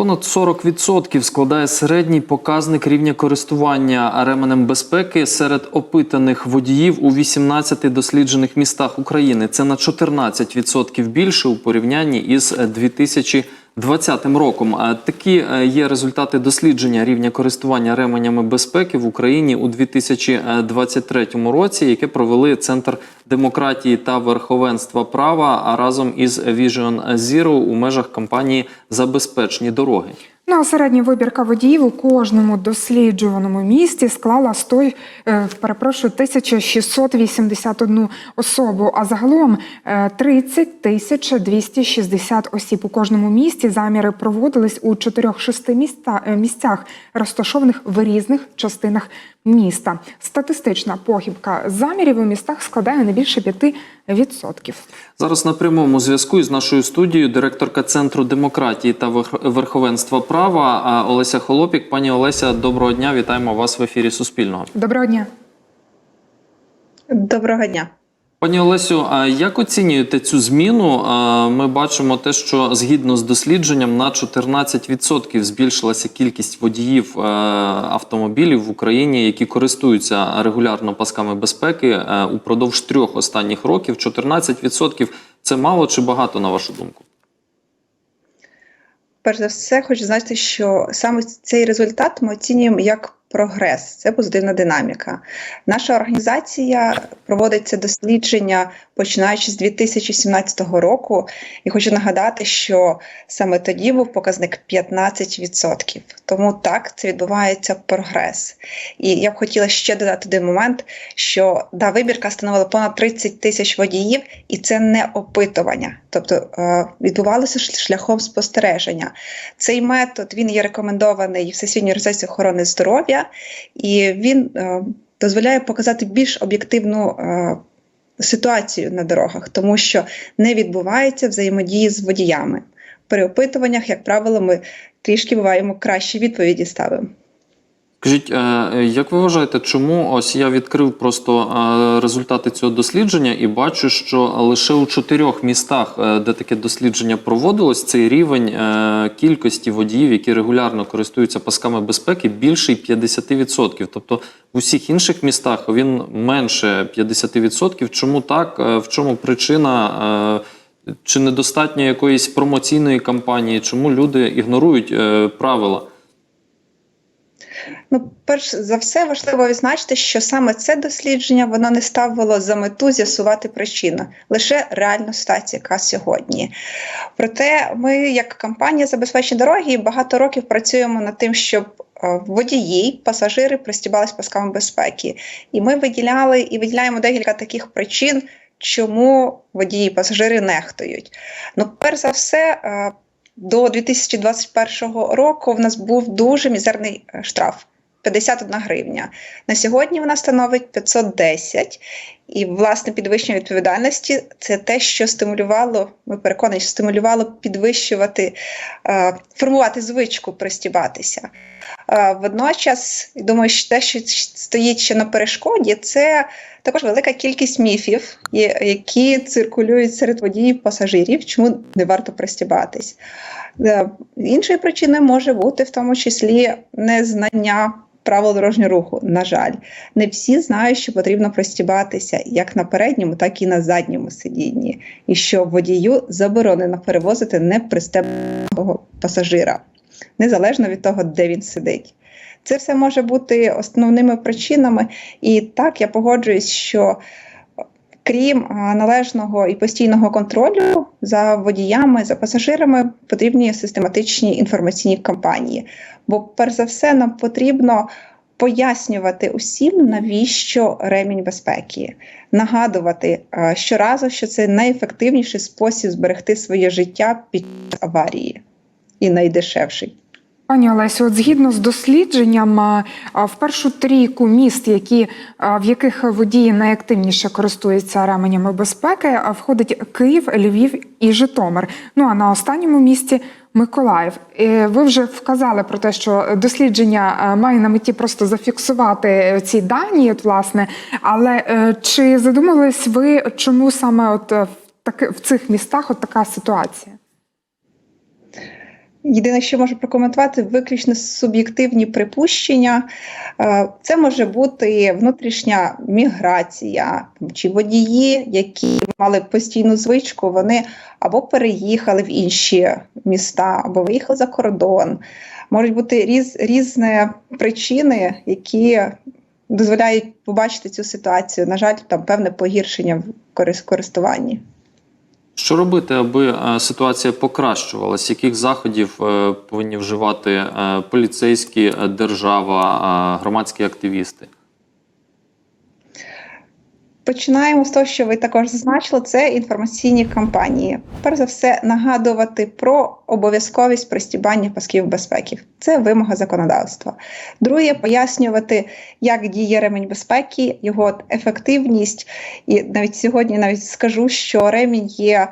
Понад 40% складає середній показник рівня користування ременем безпеки серед опитаних водіїв у 18 досліджених містах України. Це на 14% більше у порівнянні із 2020 роком. А Такі е, є результати дослідження рівня користування ременями безпеки в Україні у 2023 році, яке провели Центр демократії та верховенства права разом із Vision Zero у межах кампанії Забезпечні дороги. Ну, а середня вибірка водіїв у кожному досліджуваному місті склала 100, е, перепрошую, 1681 особу, а загалом е, 30 тисяч 260 осіб. У кожному місті заміри проводились у 4-6 міста, е, місцях, розташованих в різних частинах міста. Статистична похибка замірів у містах складає не більше 5%. Зараз на прямому зв'язку із нашою студією директорка Центру демократії та верх- верховенства права Олеся Холопік. Пані Олеся, доброго дня. Вітаємо вас в ефірі Суспільного. Доброго дня. Доброго дня. Пані Олесю, а як оцінюєте цю зміну? Ми бачимо те, що згідно з дослідженням на 14% збільшилася кількість водіїв е, автомобілів в Україні, які користуються регулярно пасками безпеки е, упродовж трьох останніх років. 14% – це мало чи багато, на вашу думку? Перш за все, хочу знати, що саме цей результат ми оцінюємо як прогрес, це позитивна динаміка. Наша організація проводить це дослідження починаючи з 2017 року, і хочу нагадати, що саме тоді був показник 15%. Тому так це відбувається прогрес. І я б хотіла ще додати один момент, що да, вибірка становила понад 30 тисяч водіїв, і це не опитування, тобто е, відбувалося шляхом спостереження. Цей метод він є рекомендований Всесвітньою організацією охорони здоров'я, і він е, дозволяє показати більш об'єктивну е, ситуацію на дорогах, тому що не відбувається взаємодії з водіями. При опитуваннях, як правило, ми трішки буваємо кращі відповіді ставимо. Скажіть, е, як ви вважаєте, чому ось я відкрив просто е, результати цього дослідження і бачу, що лише у чотирьох містах, е, де таке дослідження проводилось, цей рівень кількості водіїв, які регулярно користуються пасками безпеки, більший 50%. Тобто в усіх інших містах він менше 50%. Чому так? В чому причина? Чи недостатньо якоїсь промоційної кампанії? Чому люди ігнорують правила? Ну, перш за все, важливо відзначити, що саме це дослідження воно не ставило за мету з'ясувати причину, лише реальну ситуацію, яка сьогодні. Проте ми, як компанія забезпечені дороги, багато років працюємо над тим, щоб е, водії, пасажири пристібались пасками безпеки. І ми виділяли і виділяємо декілька таких причин, чому водії пасажири нехтують. Ну, перш за все, е, до 2021 року в нас був дуже мізерний е, штраф. 51 гривня. На сьогодні вона становить 510. І, власне, підвищення відповідальності це те, що стимулювало, ми переконані, що стимулювало підвищувати, е, формувати звичку пристібатися. Е, водночас, думаю, що те, що стоїть ще на перешкоді, це також велика кількість міфів, які циркулюють серед водіїв пасажирів, чому не варто пристібатись. Е, Іншою причиною може бути в тому числі незнання правил дорожнього руху. На жаль, не всі знають, що потрібно пристібатися як на передньому, так і на задньому сидінні, і що водію заборонено перевозити непристебного пасажира, незалежно від того, де він сидить. Це все може бути основними причинами, і так я погоджуюсь, що крім належного і постійного контролю за водіями, за пасажирами, потрібні систематичні інформаційні кампанії. Бо, перш за все, нам потрібно пояснювати усім, навіщо ремінь безпеки, нагадувати а, щоразу, що це найефективніший спосіб зберегти своє життя під час аварії і найдешевший. Пані Олесю, от згідно з дослідженням, в першу трійку міст, які, в яких водії найактивніше користуються ременями безпеки, входить Київ, Львів і Житомир. Ну а на останньому місці Миколаїв. Ви вже вказали про те, що дослідження має на меті просто зафіксувати е, ці дані, от, власне. Але е, чи задумались ви, чому саме от в таки в цих містах от така ситуація? Єдине, що можу прокоментувати, виключно суб'єктивні припущення. Е, Це може бути внутрішня міграція чи водії, які мали постійну звичку, вони або переїхали в інші міста, або виїхали за кордон. Можуть бути різ, різні причини, які дозволяють побачити цю ситуацію. На жаль, там певне погіршення в користуванні. Що робити, аби е, ситуація покращувалась? Яких заходів е, повинні вживати е, поліцейські, держава, громадські активісти? Починаємо з того, що ви також зазначили, це інформаційні кампанії. Перш за все, нагадувати про обов'язковість пристібання пасків безпеки. Це вимога законодавства. Друге, пояснювати, як діє ремень безпеки, його ефективність. І навіть сьогодні навіть скажу, що ремінь є.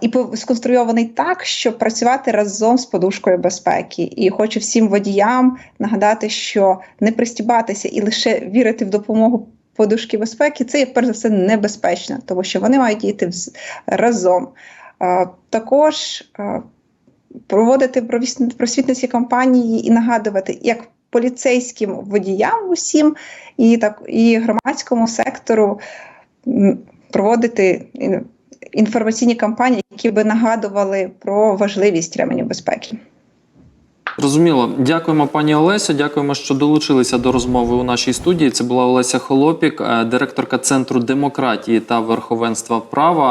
І сконструйований так, щоб працювати разом з подушкою безпеки. І хочу всім водіям нагадати, що не пристібатися і лише вірити в допомогу подушки безпеки, це є перш за все небезпечно, тому що вони мають діяти разом. Також проводити просвітницькі кампанії і нагадувати як поліцейським водіям усім, і так і громадському сектору проводити інформаційні кампанії, які би нагадували про важливість ременів безпеки. Зрозуміло. Дякуємо, пані Олесю. Дякуємо, що долучилися до розмови у нашій студії. Це була Олеся Холопік, е, директорка Центру демократії та верховенства права.